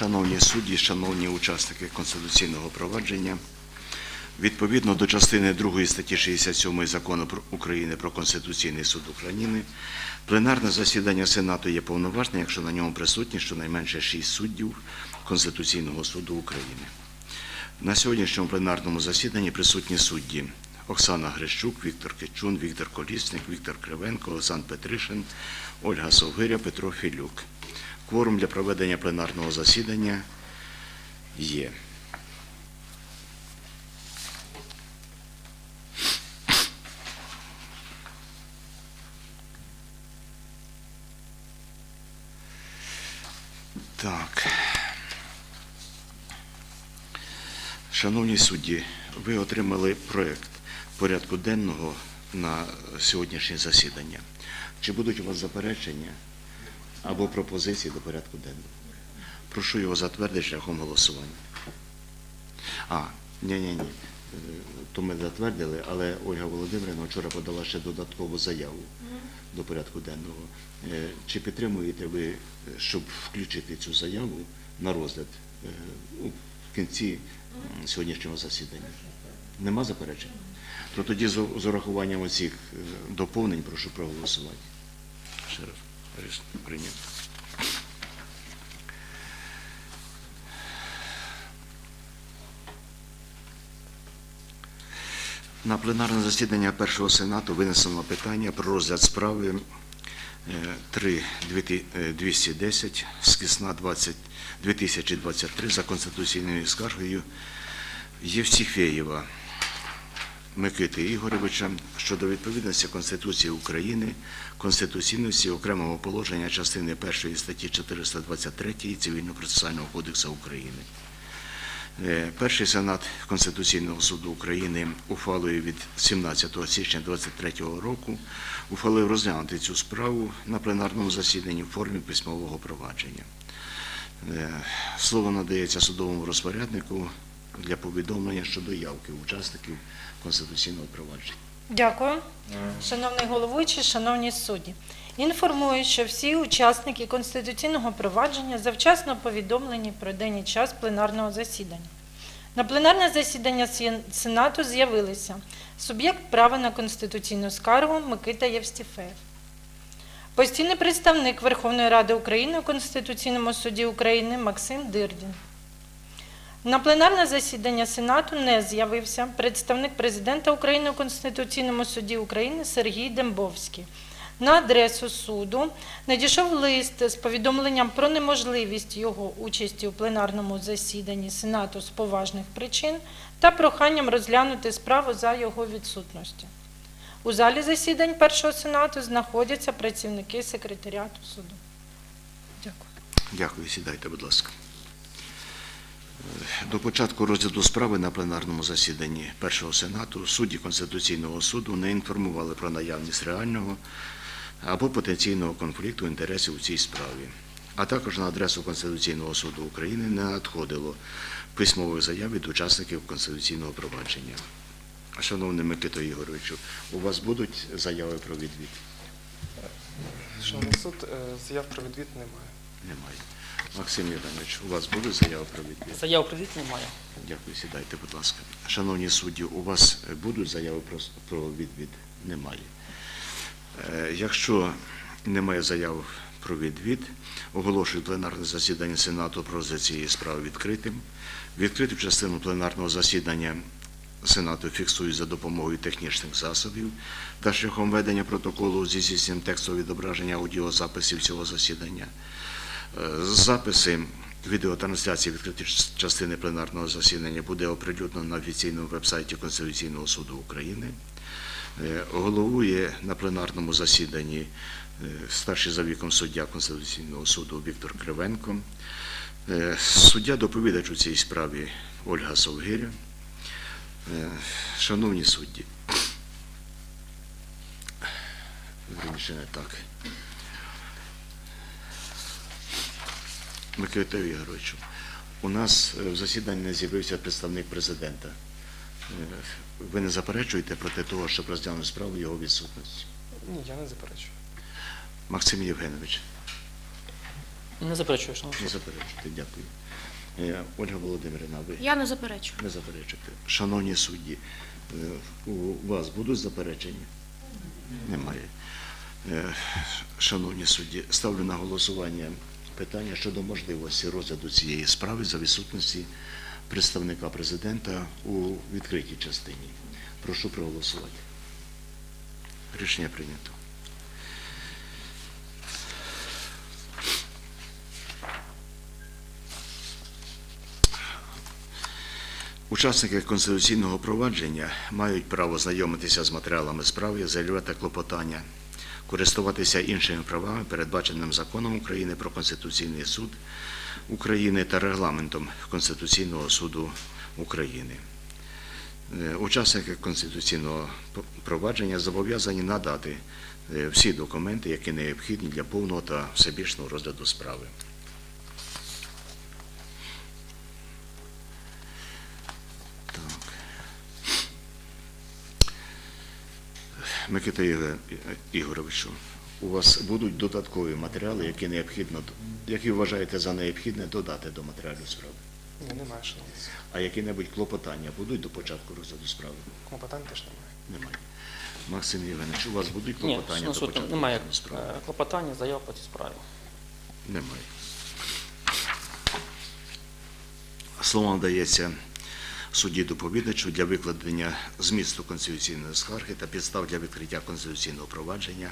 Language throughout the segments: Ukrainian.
Шановні судді, шановні учасники конституційного провадження, Відповідно до частини 2 статті 67 Закону України про Конституційний суд України, пленарне засідання Сенату є повноважне, якщо на ньому присутні щонайменше 6 суддів Конституційного суду України. На сьогоднішньому пленарному засіданні присутні судді Оксана Грищук, Віктор Кичун, Віктор Колісник, Віктор Кривенко, Олександр Петришин, Ольга Совгиря, Петро Філюк. Кворум для проведення пленарного засідання є. Так. Шановні судді, ви отримали проєкт порядку денного на сьогоднішнє засідання. Чи будуть у вас заперечення або пропозиції до порядку денного? Прошу його затвердити шляхом голосування. А, ні-ні-ні. Е, То ми затвердили, але Ольга Володимирівна вчора подала ще додаткову заяву до порядку денного. Е, Чи підтримуєте ви, е, щоб включити цю заяву на розгляд е, в кінці сьогоднішнього засідання? Нема заперечень? То тоді з урахуванням оцих е, доповнень прошу проголосувати. Ще раз. Рішення Прийнято. На пленарне засідання першого сенату винесено питання про розгляд справи е, 3.210 скисна 20 2023 за конституційною скаргою Євсіфєєва Микити Ігоровича щодо відповідності Конституції України, конституційності окремого положення частини 1 статті 423 Цивільно-процесуального кодексу України. Е, Перший сенат Конституційного суду України ухвалою від 17 січня 2023 року ухвалив розглянути цю справу на пленарному засіданні в формі письмового провадження. Е, Слово надається судовому розпоряднику для повідомлення щодо явки учасників конституційного провадження. Дякую. Шановний головуючий, шановні судді. Інформую, що всі учасники конституційного провадження завчасно повідомлені про день і час пленарного засідання. На пленарне засідання Сенату з'явилися суб'єкт права на конституційну скаргу Микита Євстіфеєв, постійний представник Верховної Ради України у Конституційному суді України Максим Дирдін. На пленарне засідання Сенату не з'явився представник президента України у Конституційному суді України Сергій Дембовський. На адресу суду надійшов лист з повідомленням про неможливість його участі у пленарному засіданні Сенату з поважних причин та проханням розглянути справу за його відсутності. У залі засідань першого сенату знаходяться працівники секретаріату суду. Дякую. Дякую, сідайте, будь ласка. До початку розгляду справи на пленарному засіданні першого сенату судді Конституційного суду не інформували про наявність реального або потенційного конфлікту інтересів у цій справі. А також на адресу Конституційного суду України не надходило письмових заяв від учасників конституційного провадження. Шановний Микито Ігоровичу, у вас будуть заяви про відвід? Шановний суд, е, заяв про відвід немає. Немає. Максим Євгенович, у вас будуть заяви про відвід? Заяв про відвід немає. Дякую, сідайте, будь ласка. Шановні судді, у вас будуть заяви про, про відвід? Немає. Е, Якщо немає заяв про відвід, оголошую пленарне засідання Сенату про розгляд цієї справи відкритим. Відкриту частину пленарного засідання Сенату фіксують за допомогою технічних засобів та шляхом ведення протоколу зі здійсненням текстового відображення аудіозаписів цього засідання. Записи відеотрансляції відкритої частини пленарного засідання буде оприлюднено на офіційному вебсайті Конституційного суду України. Е, Головує на пленарному засіданні е, старший за віком суддя Конституційного суду Віктор Кривенко. Е, Суддя доповідач у цій справі Ольга Совгиря. Шановні судді, Вірніше не так. Микита Ігоровичу, у нас е, в засіданні не з'явився представник президента. Е, Ви не заперечуєте проти того, щоб розглянути справу його відсутності? Ні, я не заперечую. Максим Євгенович, Не заперечую, шановний не заперечуєте, дякую. Е, Ольга Володимирівна, ви Я не заперечую. не заперечуєте. Шановні судді, у вас будуть заперечення? Немає. Шановні судді, ставлю на голосування питання щодо можливості розгляду цієї справи за відсутності представника президента у відкритій частині. Прошу проголосувати. Рішення прийнято. Учасники конституційного провадження мають право знайомитися з матеріалами справи, заявляти клопотання, користуватися іншими правами, передбаченим законом України про Конституційний суд України та регламентом Конституційного суду України. Е, Учасники конституційного провадження зобов'язані надати е, всі документи, які необхідні для повного та всебічного розгляду справи. Микита Ігоровичу, у вас будуть додаткові матеріали, які необхідно, які вважаєте за необхідне додати до матеріалів справи? Ні, немає, шановний. А які-небудь клопотання будуть до початку розгляду справи? Клопотань теж немає. Немає. Максим Євгенович, у вас будуть клопотання шановний до суд, початку немає розгляду справи? е, клопотання, заяв по цій справі. Немає. Слово надається судді доповідачу для викладення змісту конституційної скарги та підстав для відкриття конституційного провадження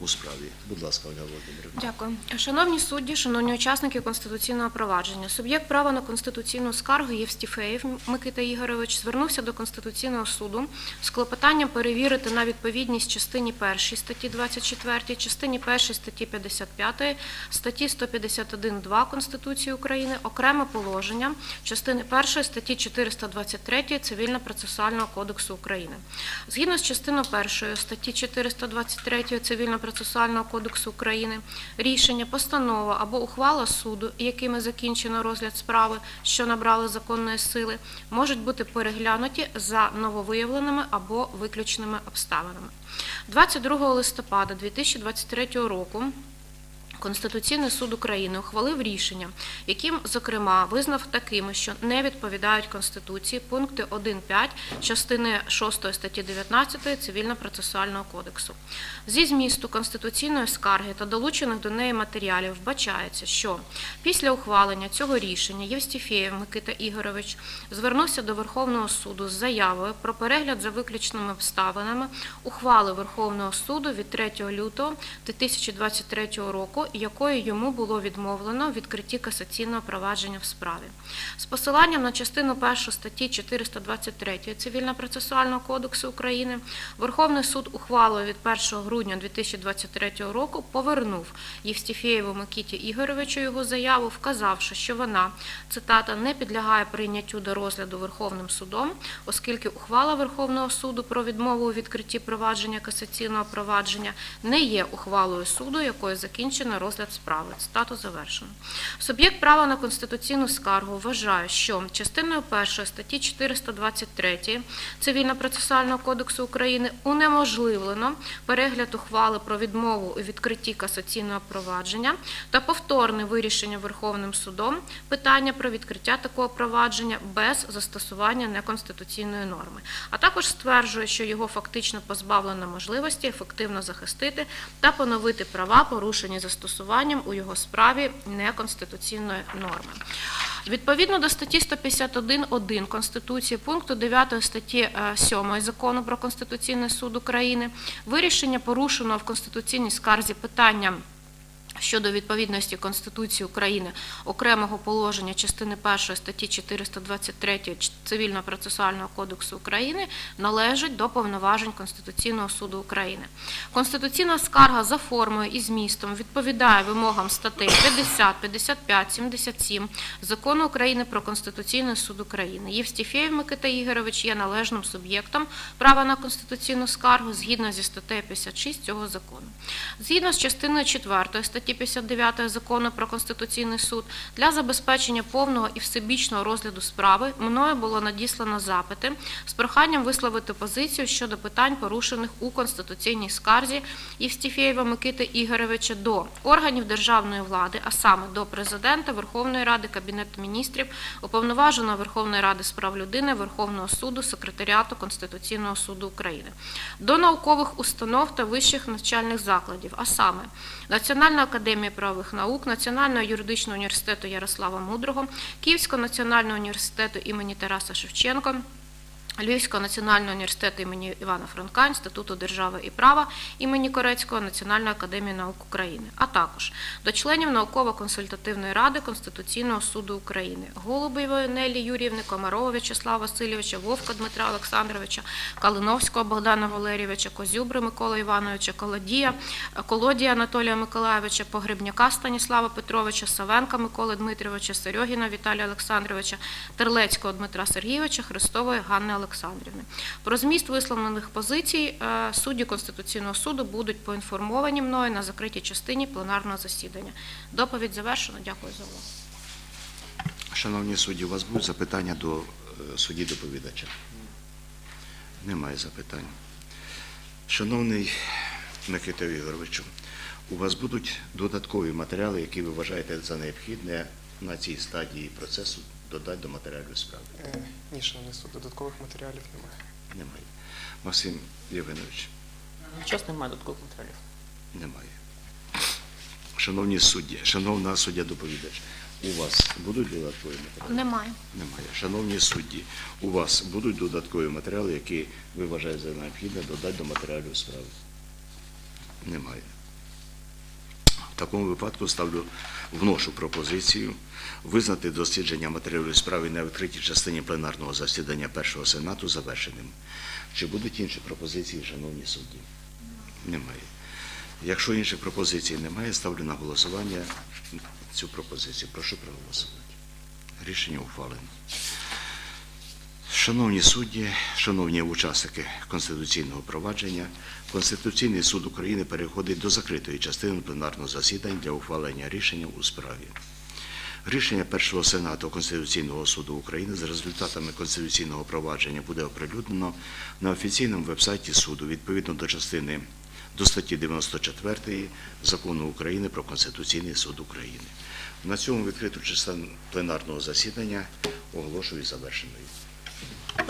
у справі. Будь ласка, Ольга Володимирівна. Дякую. Шановні судді, шановні учасники конституційного провадження, суб'єкт права на конституційну скаргу Євстіфеєв Микита Ігорович звернувся до Конституційного суду з клопотанням перевірити на відповідність частині 1 статті 24, частині 1 статті 55, статті 151.2 Конституції України окреме положення частини 1 статті 423 Цивільно-процесуального кодексу України. Згідно з частиною 1 статті 423 Цивільно-процесуального кодексу України, рішення, постанова або ухвала суду, якими закінчено розгляд справи, що набрали законної сили, можуть бути переглянуті за нововиявленими або виключеними обставинами. 22 листопада 2023 року Конституційний суд України ухвалив рішення, яким, зокрема, визнав такими, що не відповідають Конституції пункти 1.5 частини 6 статті 19 Цивільно-процесуального кодексу. Зі змісту конституційної скарги та долучених до неї матеріалів вбачається, що після ухвалення цього рішення Євстіфєєв Микита Ігорович звернувся до Верховного суду з заявою про перегляд за виключними обставинами ухвали Верховного суду від 3 лютого 2023 року, якою йому було відмовлено в відкритті касаційного провадження в справі. З посиланням на частину 1 статті 423 Цивільно-процесуального кодексу України Верховний суд ухвалою від 1 грудня 2023 року повернув Євстіфєєву Микіті Ігоровичу його заяву, вказавши, що вона, цитата, не підлягає прийняттю до розгляду Верховним судом, оскільки ухвала Верховного суду про відмову у відкритті провадження касаційного провадження не є ухвалою суду, якою закінчено розгляд справи. Цитату завершено. Суб'єкт права на конституційну скаргу вважає, що частиною 1 статті 423 Цивільно-процесуального кодексу України унеможливлено перегляд ухвали про відмову у відкритті касаційного провадження та повторне вирішення Верховним судом питання про відкриття такого провадження без застосування неконституційної норми, а також стверджує, що його фактично позбавлено можливості ефективно захистити та поновити права, порушені застосуванням у його справі неконституційної норми. Відповідно до статті 151.1 Конституції, пункту 9 статті е, 7 Закону про Конституційний суд України, вирішення порушеного в конституційній скарзі питання щодо відповідності Конституції України окремого положення частини 1 статті 423 Ч- Цивільно-процесуального кодексу України належить до повноважень Конституційного суду України. Конституційна скарга за формою і змістом відповідає вимогам статей 50, 55, 77 Закону України про Конституційний суд України. Євстіфєєв Микита Ігорович є належним суб'єктом права на конституційну скаргу згідно зі статтею 56 цього закону. Згідно з частиною 4 статті 59 Закону про Конституційний суд, для забезпечення повного і всебічного розгляду справи мною було надіслано запити з проханням висловити позицію щодо питань, порушених у конституційній скарзі Євстіфєєва Микити Ігоровича до органів державної влади, а саме до президента, Верховної Ради, Кабінету міністрів, уповноваженого Верховної Ради з прав людини, Верховного суду, секретаріату Конституційного суду України, до наукових установ та вищих навчальних закладів, а саме Національна академія правових наук, Національного юридичного університету Ярослава Мудрого, Київського національного університету імені Тараса Шевченка. Львівського національного університету імені Івана Франка, Інституту держави і права імені Корецького Національної академії наук України, а також до членів науково-консультативної ради Конституційного суду України, Голубєвої Нелі Юріївни, Комарова В'ячеслава Васильовича, Вовка Дмитра Олександровича, Калиновського Богдана Валерійовича, Козюбри Миколи Івановича, Колодія, Колодія Анатолія Миколайовича, Погребняка Станіслава Петровича, Савенка Миколи Дмитровича, Серьогіна Віталія Олександровича, Терлецького Дмитра Сергійовича, Христової Ганни Олександрівни. Про зміст висловлених позицій е, судді Конституційного суду будуть поінформовані мною на закритій частині пленарного засідання. Доповідь завершено. Дякую за увагу. Шановні судді, у вас будуть запитання до е, судді доповідача? Немає запитань. Шановний Микита Ігоровичу, у вас будуть додаткові матеріали, які ви вважаєте за необхідне на цій стадії процесу додати до матеріалів справи? Е, ні, шановний суд, додаткових матеріалів немає. Немає. Максим Євгенович, Час немає додаткових матеріалів. немає. Шановні судді, шановна суддя доповідач, у вас будуть додаткові матеріали? Немає. Немає. Шановні судді, у вас будуть додаткові матеріали, які ви вважаєте за необхідне додати до матеріалів справи? Немає. Такому випадку ставлю, вношу пропозицію визнати дослідження матеріалів справи на відкритій частині пленарного засідання Першого Сенату завершеним. Чи будуть інші пропозиції, шановні судді? Немає. Якщо інших пропозицій немає, ставлю на голосування цю пропозицію. Прошу проголосувати. Рішення ухвалено. Шановні судді, шановні учасники конституційного провадження, Конституційний суд України переходить до закритої частини пленарного засідання для ухвалення рішення у справі. Рішення першого сенату Конституційного суду України з результатами конституційного провадження буде оприлюднено на офіційному вебсайті суду відповідно до частини до статті 94 Закону України про Конституційний суд України. На цьому відкриту частину пленарного засідання оголошую завершеною.